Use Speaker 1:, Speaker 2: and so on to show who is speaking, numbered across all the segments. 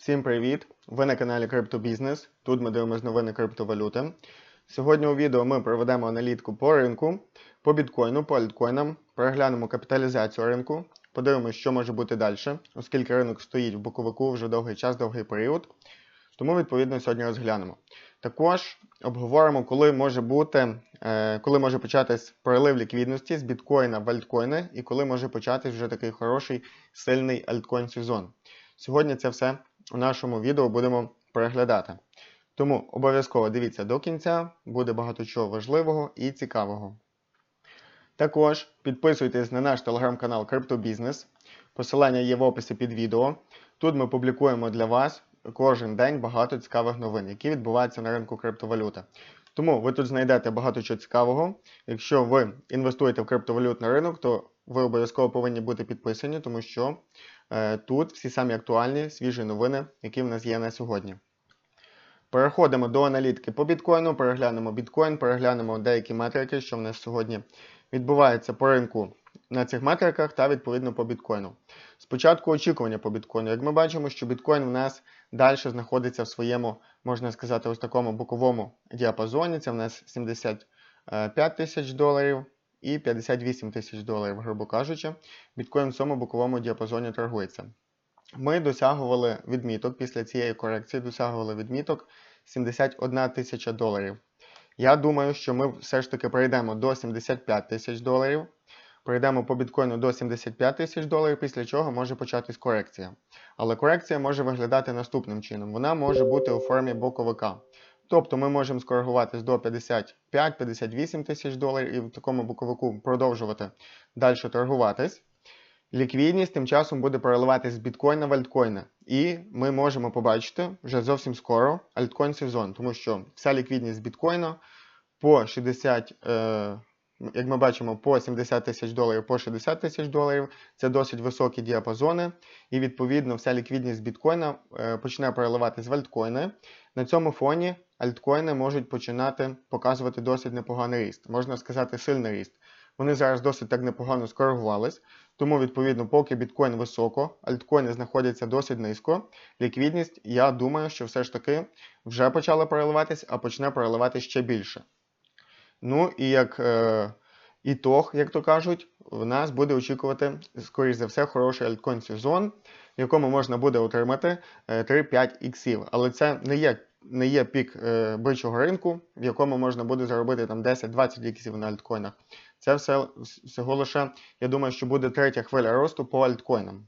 Speaker 1: Всім привіт! Ви на каналі Криптобізнес. Тут ми дивимося новини криптовалюти. Сьогодні у відео ми проведемо аналітику по ринку, по біткоїну, по альткоїнам, переглянемо капіталізацію ринку, подивимося, що може бути далі, оскільки ринок стоїть в боковику вже довгий час, довгий період. Тому, відповідно, сьогодні розглянемо. Також обговоримо, коли може бути, е, коли може початись перелив ліквідності з біткоїна в альткоїни і коли може початись вже такий хороший сильний альткоін сезон. Сьогодні це все у нашому відео будемо переглядати. Тому обов'язково дивіться до кінця, буде багато чого важливого і цікавого. Також підписуйтесь на наш телеграм-канал Криптобізнес. Посилання є в описі під відео. Тут ми публікуємо для вас кожен день багато цікавих новин, які відбуваються на ринку криптовалюти. Тому ви тут знайдете багато чого цікавого. Якщо ви інвестуєте в криптовалютний ринок, то ви обов'язково повинні бути підписані, тому що тут всі самі актуальні свіжі новини, які в нас є на сьогодні. Переходимо до аналітики по біткоїну, переглянемо біткоін, переглянемо деякі метрики, що в нас сьогодні відбувається по ринку на цих метриках та відповідно по біткоїну. Спочатку очікування по біткоїну. Як ми бачимо, що біткоін в нас далі знаходиться в своєму, можна сказати, ось такому боковому діапазоні. Це в нас 75 тисяч доларів і 58 тисяч доларів, грубо кажучи. Біткоін в цьому боковому діапазоні торгується. Ми досягували відміток після цієї корекції, досягували відміток 71 тисяча доларів. Я думаю, що ми все ж таки прийдемо до 75 тисяч доларів. Прийдемо по біткоїну до 75 тисяч доларів, після чого може початись корекція. Але корекція може виглядати наступним чином. Вона може бути у формі боковика. Тобто ми можемо скоригуватись до 55-58 тисяч доларів і в такому боковику продовжувати далі торгуватись. Ліквідність тим часом буде переливатись з біткоїна в альткоїни. І ми можемо побачити вже зовсім скоро альткоін сезон, тому що вся ліквідність з біткоїна по 60, е, як ми бачимо, по 70 тисяч доларів, по 60 тисяч доларів це досить високі діапазони. І відповідно вся ліквідність біткоїна е, почне переливатись в альткоїни. На цьому фоні альткоїни можуть починати показувати досить непоганий ріст, можна сказати, сильний ріст. Вони зараз досить так непогано скоригувались, тому, відповідно, поки біткоін високо, альткоїни знаходяться досить низько. Ліквідність, я думаю, що все ж таки вже почала переливатись, а почне переливатись ще більше. Ну і як е, ітог, як то кажуть, в нас буде очікувати, скоріш за все, хороший альткоін сезон, в якому можна буде отримати 3-5 іксів. Але це не є не є пік е, бичого ринку, в якому можна буде заробити там 10-20 іксів на альткоїнах. Це все всього лише, я думаю, що буде третя хвиля росту по альткоїнам.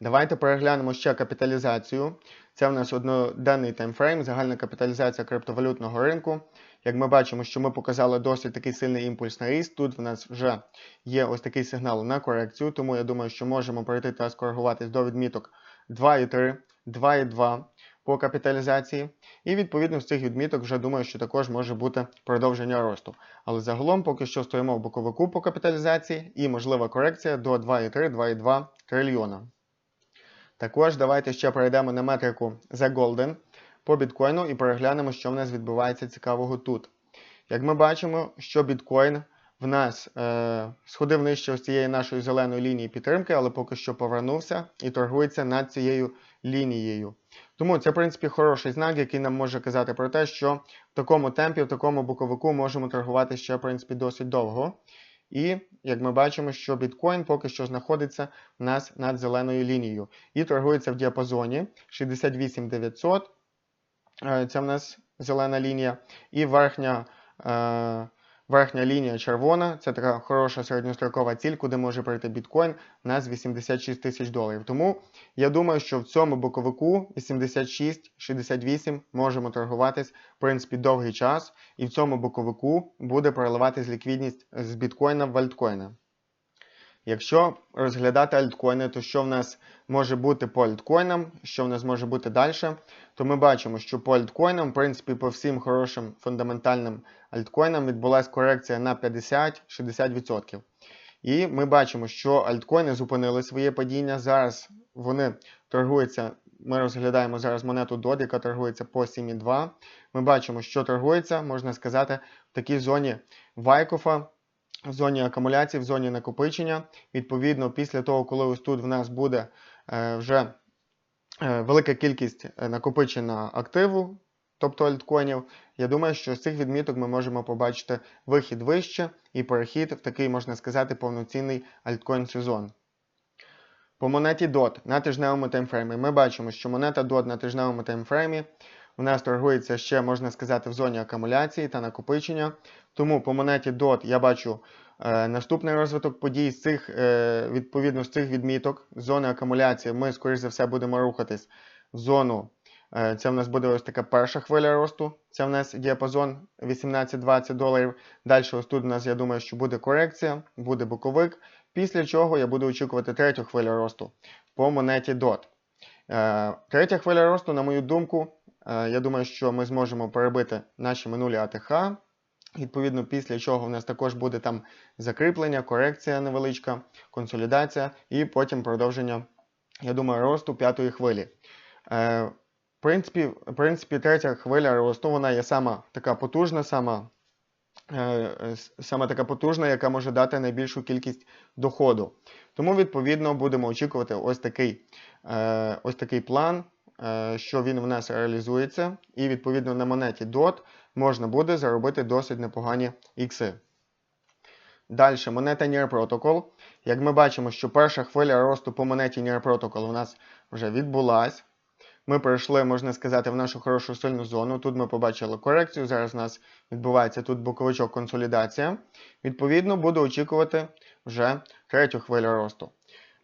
Speaker 1: Давайте переглянемо ще капіталізацію. Це в нас одноденний таймфрейм, загальна капіталізація криптовалютного ринку. Як ми бачимо, що ми показали досить такий сильний імпульс на ріст. Тут в нас вже є ось такий сигнал на корекцію, тому я думаю, що можемо перейти та скоригуватись до відміток 2,3, 2,2 по капіталізації. І відповідно з цих відміток вже думаю, що також може бути продовження росту. Але загалом поки що стоїмо в боковику по капіталізації і можлива корекція до 2,3-2,2 трильйона. Також давайте ще перейдемо на метрику The Golden по біткоїну і переглянемо, що в нас відбувається цікавого тут. Як ми бачимо, що біткоін в нас е, сходив нижче ось цієї нашої зеленої лінії підтримки, але поки що повернувся і торгується над цією лінією. Тому це, в принципі, хороший знак, який нам може казати про те, що в такому темпі, в такому боковику можемо торгувати ще, в принципі, досить довго. І, як ми бачимо, що біткоін поки що знаходиться в нас над зеленою лінією. І торгується в діапазоні 68 900. Е, це в нас зелена лінія. І верхня е, верхня лінія червона це така хороша середньострокова ціль, куди може прийти біткоін на 86 тисяч доларів. Тому я думаю, що в цьому боковику 86-68 можемо торгуватись, в принципі, довгий час. І в цьому боковику буде переливатись ліквідність з біткоїна в альткоїни. Якщо розглядати альткоїни, то що в нас може бути по альткоїнам, що в нас може бути далі, то ми бачимо, що по альткоїнам, в принципі, по всім хорошим фундаментальним альткоїнам відбулася корекція на 50-60%. І ми бачимо, що альткоїни зупинили своє падіння. Зараз вони торгуються. Ми розглядаємо зараз монету DOD, яка торгується по 7,2. Ми бачимо, що торгується, можна сказати, в такій зоні Вайкофа в зоні акумуляції, в зоні накопичення. Відповідно, після того, коли ось тут в нас буде е, вже е, велика кількість е, накопичена активу, тобто альткоїнів. Я думаю, що з цих відміток ми можемо побачити вихід вище і перехід в такий, можна сказати, повноцінний альткоін сезон. По монеті DOT на тижневому таймфреймі ми бачимо, що монета DOT на тижневому таймфреймі у нас торгується ще, можна сказати, в зоні акумуляції та накопичення. Тому по монеті DOT я бачу е, наступний розвиток подій з цих, е, відповідно з цих відміток, з зони акумуляції ми, скоріш за все, будемо рухатись в зону. Е, це в нас буде ось така перша хвиля росту. Це в нас діапазон 18-20 доларів. Далі, ось тут у нас, я думаю, що буде корекція, буде боковик. Після чого я буду очікувати третю хвилю росту по монеті DOT. Е, Третя хвиля росту, на мою думку, я думаю, що ми зможемо перебити наші минулі АТХ. Відповідно, після чого в нас також буде там закріплення, корекція невеличка, консолідація і потім продовження, я думаю, росту п'ятої хвилі. Е, В принципі, в принципі, третя хвиля росту вона є сама така потужна, сама, е, е, сама така потужна, яка може дати найбільшу кількість доходу. Тому, відповідно, будемо очікувати ось такий, е, ось такий план, е, що він в нас реалізується, і відповідно на монеті DOT можна буде заробити досить непогані ікси. Далі, монета Near Protocol. Як ми бачимо, що перша хвиля росту по монеті Near Protocol у нас вже відбулась. Ми прийшли, можна сказати, в нашу хорошу сильну зону. Тут ми побачили корекцію. Зараз у нас відбувається тут боковичок консолідація. Відповідно, буду очікувати вже третю хвилю росту,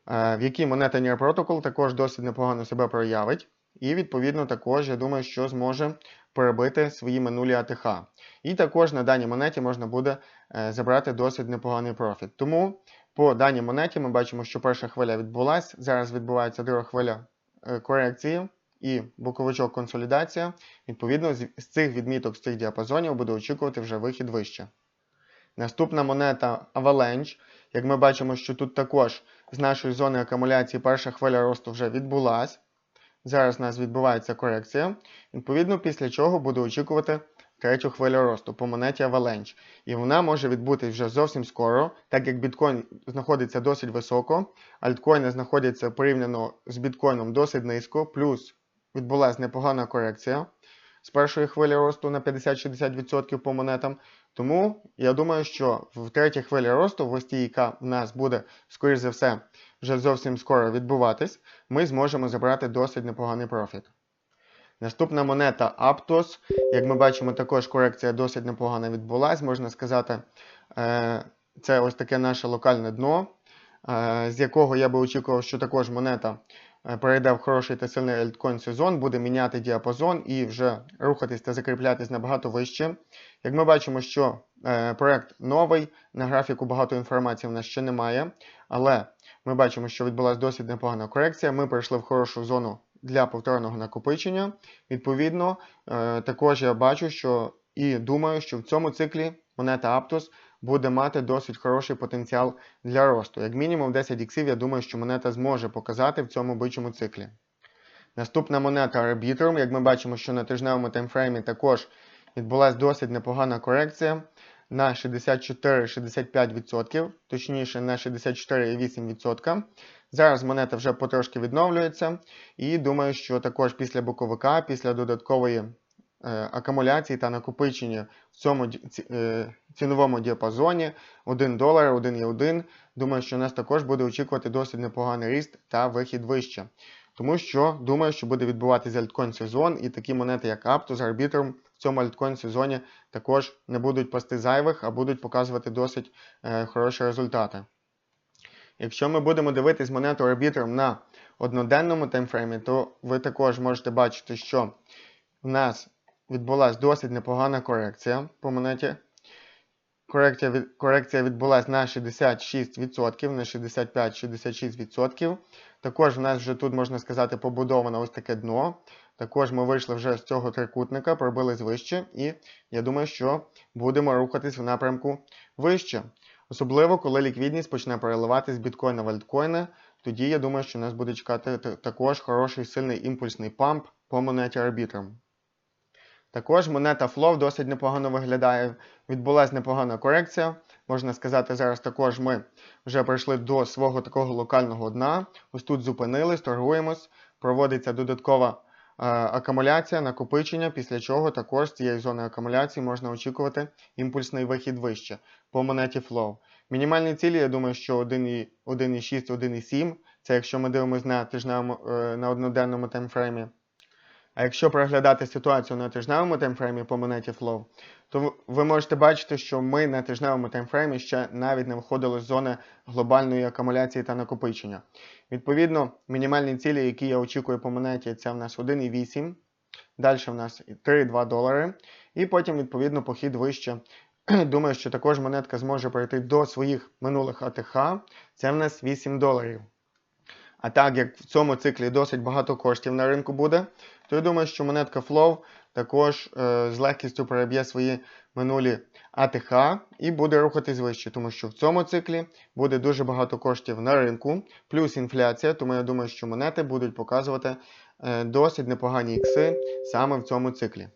Speaker 1: е, в якій монета Near Protocol також досить непогано себе проявить. І, відповідно, також, я думаю, що зможе перебити свої минулі АТХ. І також на даній монеті можна буде е, забрати досить непоганий профіт. Тому по даній монеті ми бачимо, що перша хвиля відбулася. Зараз відбувається друга хвиля е, корекції і боковичок консолідація. Відповідно, з цих відміток, з цих діапазонів буде очікувати вже вихід вище. Наступна монета Avalanche. Як ми бачимо, що тут також з нашої зони акумуляції перша хвиля росту вже відбулась. Зараз у нас відбувається корекція. Відповідно, після чого буду очікувати третю хвилю росту по монеті Avalanche. І вона може відбутись вже зовсім скоро, так як біткоін знаходиться досить високо, альткоїни знаходяться порівняно з біткоїном досить низько, плюс відбулася непогана корекція з першої хвилі росту на 50-60% по монетам. Тому я думаю, що в третій хвилі росту, в ось яка в нас буде, скоріш за все, вже зовсім скоро відбуватись, ми зможемо забрати досить непоганий профіт. Наступна монета Aptos. Як ми бачимо, також корекція досить непогана відбулась. Можна сказати, е, це ось таке наше локальне дно, е, з якого я би очікував, що також монета перейде в хороший та сильний альткоін сезон, буде міняти діапазон і вже рухатись та закріплятись набагато вище. Як ми бачимо, що проект новий, на графіку багато інформації в нас ще немає, але ми бачимо, що відбулася досить непогана корекція. Ми прийшли в хорошу зону для повторного накопичення. Відповідно, е, також я бачу, що і думаю, що в цьому циклі монета Aptos буде мати досить хороший потенціал для росту. Як мінімум 10 іксів, я думаю, що монета зможе показати в цьому бичому циклі. Наступна монета Arbitrum, як ми бачимо, що на тижневому таймфреймі також відбулася досить непогана корекція на 64-65%, точніше на 64,8%. Зараз монета вже потрошки відновлюється, і думаю, що також після боковика, після додаткової акумуляції та накопичення в цьому е, ціновому діапазоні 1 долар, 1,1, думаю, що нас також буде очікувати досить непоганий ріст та вихід вище. Тому що думаю, що буде відбуватися альткоін сезон, і такі монети, як Aptos, Arbitrum в цьому альткоін сезоні також не будуть пасти зайвих, а будуть показувати досить е, хороші результати. Якщо ми будемо дивитись монету Arbitrum на одноденному таймфреймі, то ви також можете бачити, що в нас відбулася досить непогана корекція по монеті. Корекція корекція відбулася на 66%, на 65-66%. Також в нас вже тут, можна сказати, побудовано ось таке дно. Також ми вийшли вже з цього трикутника, пробились вище, і я думаю, що будемо рухатись в напрямку вище. Особливо, коли ліквідність почне переливати з біткоїна в альткоїни, тоді я думаю, що нас буде чекати також хороший сильний імпульсний памп по монеті Arbitrum. Також монета Flow досить непогано виглядає. Відбулася непогана корекція. Можна сказати, зараз також ми вже прийшли до свого такого локального дна. Ось тут зупинились, торгуємось. проводиться додаткова е, акумуляція, накопичення, після чого також з цієї зони акумуляції можна очікувати імпульсний вихід вище по монеті Flow. Мінімальні цілі, я думаю, що 1,6, 1,7. Це якщо ми дивимося на тижневому е, на одноденному таймфреймі. А якщо проглядати ситуацію на тижневому таймфреймі по монеті Flow, то ви можете бачити, що ми на тижневому таймфреймі ще навіть не виходили з зони глобальної акумуляції та накопичення. Відповідно, мінімальні цілі, які я очікую по монеті, це в нас 1,8. Далі в нас 3,2 долари. І потім, відповідно, похід вище. Думаю, що також монетка зможе перейти до своїх минулих АТХ. Це в нас 8 доларів. А так як в цьому циклі досить багато коштів на ринку буде, то я думаю, що монетка Flow також е, з легкістю переб'є свої минулі АТХ і буде рухатись вище, тому що в цьому циклі буде дуже багато коштів на ринку, плюс інфляція, тому я думаю, що монети будуть показувати е, досить непогані ікси саме в цьому циклі.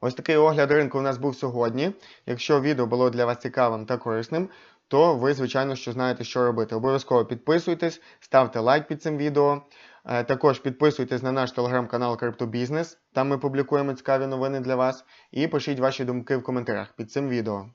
Speaker 1: Ось такий огляд ринку у нас був сьогодні. Якщо відео було для вас цікавим та корисним, то ви, звичайно, що знаєте, що робити. Обов'язково підписуйтесь, ставте лайк під цим відео. Е, Також підписуйтесь на наш телеграм-канал CryptoBusiness, там ми публікуємо цікаві новини для вас. І пишіть ваші думки в коментарях під цим відео.